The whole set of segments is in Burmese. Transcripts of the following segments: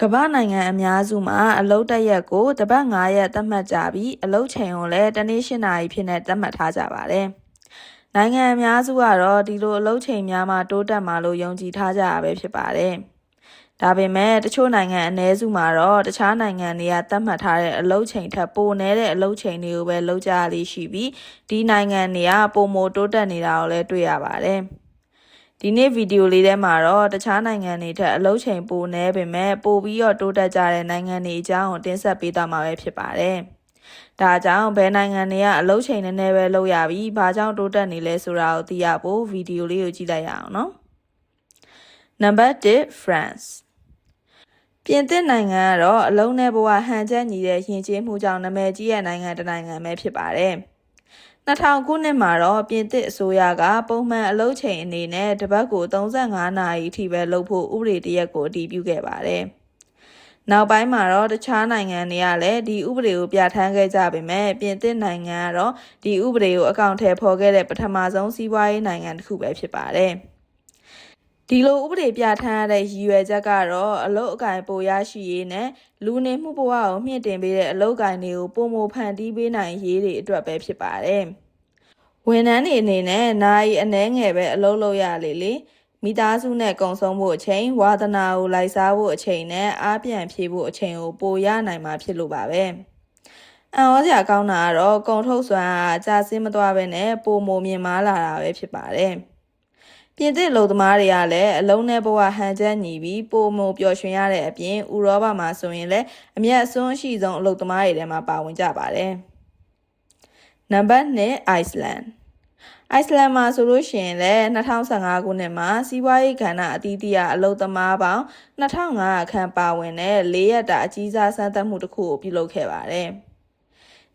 ကမ္ဘာနိုင်ငံအများစုမှာအလုတ်တက်ရက်ကိုတစ်ပတ်9ရက်သတ်မှတ်ကြပြီးအလုတ်ချိန်ကိုလည်းတစ်နေ့8နာရီဖြစ်နေသတ်မှတ်ထားကြပါတယ်။နိုင်ငံအများစုကတော့ဒီလိုအလုတ်ချိန်များမှာတိုးတက်မှာလို့ယုံကြည်ထားကြရပဲဖြစ်ပါတယ်။ဒါပေမဲ့တချို့နိုင်ငံအ ਨੇ စုမှာတော့တခြားနိုင်ငံတွေကသတ်မှတ်ထားတဲ့အလုတ်ချိန်ထက်ပိုနည်းတဲ့အလုတ်ချိန်တွေကိုပဲလုပ်ကြရလိမ့်ရှိပြီးဒီနိုင်ငံတွေကပုံမတိုးတက်နေတာကိုလည်းတွေ့ရပါတယ်။ ဒီနေ့ဗီဒီယိုလေးထဲမှာတော့တခြားနိုင်ငံတွေထက်အလုပ်ချိန်ပိုနည်းပေမဲ့ပိုပြီးတော့တိုးတက်ကြတဲ့နိုင်ငံတွေအကြောင်းကိုတင်ဆက်ပေးသွားမှာပဲဖြစ်ပါတယ်။ဒါကြောင့်ဘယ်နိုင်ငံတွေကအလုပ်ချိန်နည်းနည်းပဲလုပ်ရပြီးဘာကြောင့်တိုးတက်နေလဲဆိုတာကိုသိရဖို့ဗီဒီယိုလေးကိုကြည့်လိုက်ရအောင်နော်။ Number 1 France ပြင်သစ်နိုင်ငံကတော့အလုံးနဲ့ဘဝဟန်ချက်ညီတဲ့ယဉ်ကျေးမှုကြောင့်နာမည်ကြီးတဲ့နိုင်ငံတစ်နိုင်ငံပဲဖြစ်ပါတယ်။ 2000ခုနှစ်မှာတော့ပြင်သစ်အစိုးရကပုံမှန်အလုပ်ချိန်အနေနဲ့တပတ်ကို35နာရီအထိပဲလုပ်ဖို့ဥပဒေတရက်ကိုအတည်ပြုခဲ့ပါတယ်။နောက်ပိုင်းမှာတော့တခြားနိုင်ငံတွေကလည်းဒီဥပဒေကိုပြဋ္ဌာန်းခဲ့ကြပေမဲ့ပြင်သစ်နိုင်ငံကတော့ဒီဥပဒေကိုအကောင့်ထဲပေါ်ခဲ့တဲ့ပထမဆုံးစီးပွားရေးနိုင်ငံတစ်ခုပဲဖြစ်ပါတယ်။ ဒီလိုဥပဒေပြဋ္ဌာန်းရတဲ့ရည်ရွယ်ချက်ကတော့အလုတ်အကင်ပိုရရှိရေးနဲ့လူနေမှုဘဝကိုမြင့်တင်ပေးတဲ့အလုတ်ကင်တွေကိုပုံမဖန်တီးပေးနိုင်ရေးတွေအတွက်ပဲဖြစ်ပါတယ်။ဝန်ထမ်းတွေအနေနဲ့နိုင်အနှဲငယ်ပဲအလုပ်လုပ်ရလေလေမိသားစုနဲ့ကုံဆုံးဖို့အချိန်ဝါသနာကိုလိုက်စားဖို့အချိန်နဲ့အားပြန်ဖြည့်ဖို့အချိန်ကိုပိုရနိုင်မှာဖြစ်လို့ပါပဲ။အံ့ဩစရာကောင်းတာကတော့ကုံထုတ်စွမ်းအားအကျဆင်းမသွားဘဲနဲ့ပိုမိုမြင့်မားလာတာပဲဖြစ်ပါတယ်။ ပြင်သစ်လူသမားတွေကလည်းအလုံးနဲ့ဘဝဟန်ချက်ညီပြီးပိုမိုပျော်ရွှင်ရတဲ့အပြင်ဥရောပမှာဆိုရင်လည်းအမျက်အစွန်းရှိဆုံးအလုပ်သမားတွေထဲမှာပါဝင်ကြပါတယ်။နံပါတ်2 Iceland အိုက်စလန်မှာဆိုလို့ရှိရင်လည်း2015ခုနှစ်မှာစီးပွားရေးကဏ္ဍအသီးသီးအလုပ်သမားပေါင်း2500ခန့်ပါဝင်တဲ့၄ရက်တာအကြီးစားစမ်းသပ်မှုတစ်ခုကိုပြုလုပ်ခဲ့ပါတယ်။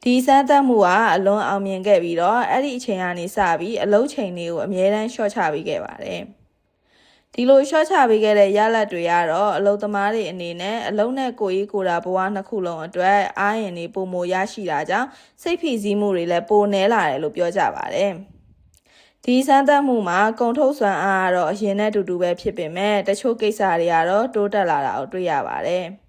ဒီစမ်းသပ်မှုကအလွန်အောင်မြင်ခဲ့ပြီးတော့အဲ့ဒီအချိန်ကနေစပြီးအလုတ်ချိန်တွေကိုအမြဲတမ်းရှော့ချပေးခဲ့ပါတယ်။ဒီလိုရှော့ချပေးခဲ့တဲ့ရလဒ်တွေကတော့အလုတ်သမားတွေအနေနဲ့အလုံးနဲ့ကိုကြီးကိုတာဘဝနှစ်ခုလုံးအတွက်အားရင်တွေပုံမရရှိတာကြောင့်စိတ်ဖိစီးမှုတွေလည်းပိုနေလာတယ်လို့ပြောကြပါတယ်။ဒီစမ်းသပ်မှုမှာကုံထုတ်စွမ်းအားကတော့အရင်နဲ့တူတူပဲဖြစ်ပေမဲ့တချို့ကိစ္စတွေကတော့တိုးတက်လာတာကိုတွေ့ရပါတယ်။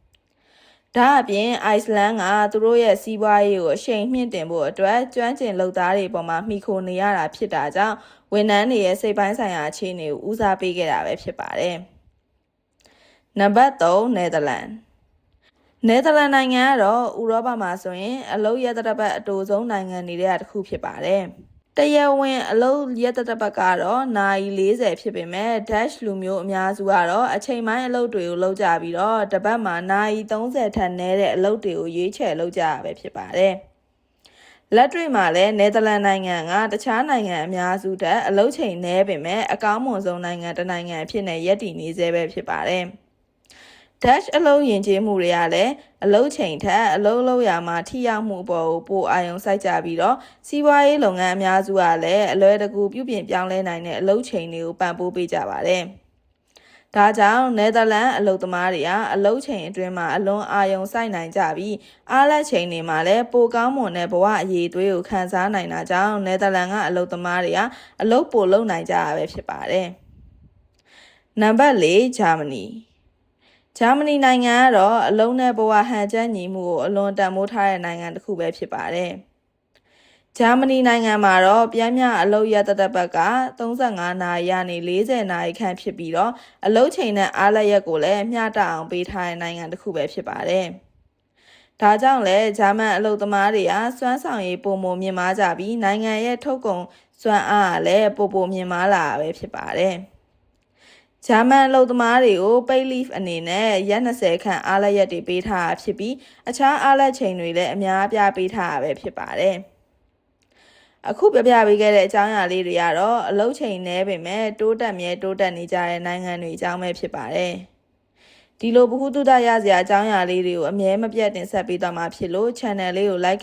ဒါအပြင်အိုက်စလန်းကသူတို့ရဲ့စီးပွားရေးကိုအရှိန်မြင့်တင်ဖို့အတွက်ကျွမ်းကျင်လုပ်သားတွေပေါ်မှာမှီခိုနေရတာဖြစ်တာကြောင့်ဝန်ထမ်းတွေရဲ့စိတ်ပိုင်းဆိုင်ရာအခြေအနေကိုဦးစားပေးခဲ့တာပဲဖြစ်ပါတယ်။နံပါတ်3နယ်သာလန်နယ်သာလန်နိုင်ငံကတော့ဥရောပမှာဆိုရင်အလုပ်ရတရပတ်အတူဆုံးနိုင်ငံတွေကတစ်ခုဖြစ်ပါတယ်။ တရားဝင်အလုပ်ရက်တတပတ်ကတော့နိုင်40ဖြစ်ပေမဲ့ dash လူမျိုးအများစုကတော့အချိန်ပိုင်းအလုပ်တွေကိုလုပ်ကြပြီးတော့တပတ်မှာနိုင်30ထက်နည်းတဲ့အလုပ်တွေကိုရွေးချယ်လုပ်ကြရပဲဖြစ်ပါတယ်။လက်တွေ့မှာလည်းနယ်သာလန်နိုင်ငံကတခြားနိုင်ငံအများစုထက်အလုပ်ချိန်နည်းပေမဲ့အကောင်းမွန်ဆုံးနိုင်ငံတစ်နိုင်ငံဖြစ်နေရည်တည်နေသေးပဲဖြစ်ပါတယ်။ dash အလုံးယဉ်ကျေးမှုတွေကလည်းအလုံးချိန်ထက်အလုံးလုံးရာမှာထိရောက်မှုပေါ်ကိုပိုအာရုံစိုက်ကြပြီးတော့စီးပွားရေးလုပ်ငန်းအများစုကလည်းအလွယ်တကူပြုပြင်ပြောင်းလဲနိုင်တဲ့အလုံးချိန်တွေကိုပံ့ပိုးပေးကြပါတယ်။ဒါကြောင့်နယ်သာလန်အလုပ်သမားတွေကအလုပ်ချိန်အတွင်းမှာအလွန်အာရုံစိုက်နိုင်ကြပြီးအားလက်ချိန်တွေမှာလည်းပိုကောင်းမွန်တဲ့ဘဝအရေးသွေးကိုခံစားနိုင်တာကြောင့်နယ်သာလန်ကအလုပ်သမားတွေကအလုပ်ပိုလုပ်နိုင်ကြရပဲဖြစ်ပါတယ်။နံပါတ်၄ဂျာမနီ ဂျာမနီနိုင်ငံကတော့အလုံးနဲ့ဘဝဟန်ချက်ညီမှုကိုအလွန်တန်ဖိုးထားတဲ့နိုင်ငံတစ်ခုပဲဖြစ်ပါတယ်။ဂျာမနီနိုင်ငံမှာတော့ပြန်မြအလုပ်ရတတပတ်က35နာရီကနေ40နာရီခန့်ဖြစ်ပြီးတော့အလုပ်ချိန်နဲ့အားလက်ရက်ကိုလည်းမျှတအောင်ပေးထားတဲ့နိုင်ငံတစ်ခုပဲဖြစ်ပါတယ်။ဒါကြောင့်လဲဂျာမန်အလုပ်သမားတွေကစွမ်းဆောင်ရည်ပုံမမြင့်မားကြပြီးနိုင်ငံရဲ့ထုတ်ကုန်စွမ်းအားကလည်းပိုပိုမြင့်မားလာပဲဖြစ်ပါတယ်။ ဂျာမန်လုံသမားတွေကို pay leave အနေနဲ့ရက်20ခန့်အားလက်ရက်တွေပေးထားတာဖြစ်ပြီးအခြားအားလက်ချိန်တွေလည်းအများအပြားပေးထားတာပဲဖြစ်ပါတယ်။အခုပြပြပေးခဲ့တဲ့အကြောင်းအရာလေးတွေကတော့အလုပ်ချိန်နည်းပေမဲ့တိုးတက်မြဲတိုးတက်နေကြတဲ့နိုင်ငံတွေအကြောင်းပဲဖြစ်ပါတယ်။ဒီလိုဘ ഹു တုဒရစရာအကြောင်းအရာလေးတွေကိုအမြဲမပြတ်တင်ဆက်ပေးသွားမှာဖြစ်လို့ channel လေးကို like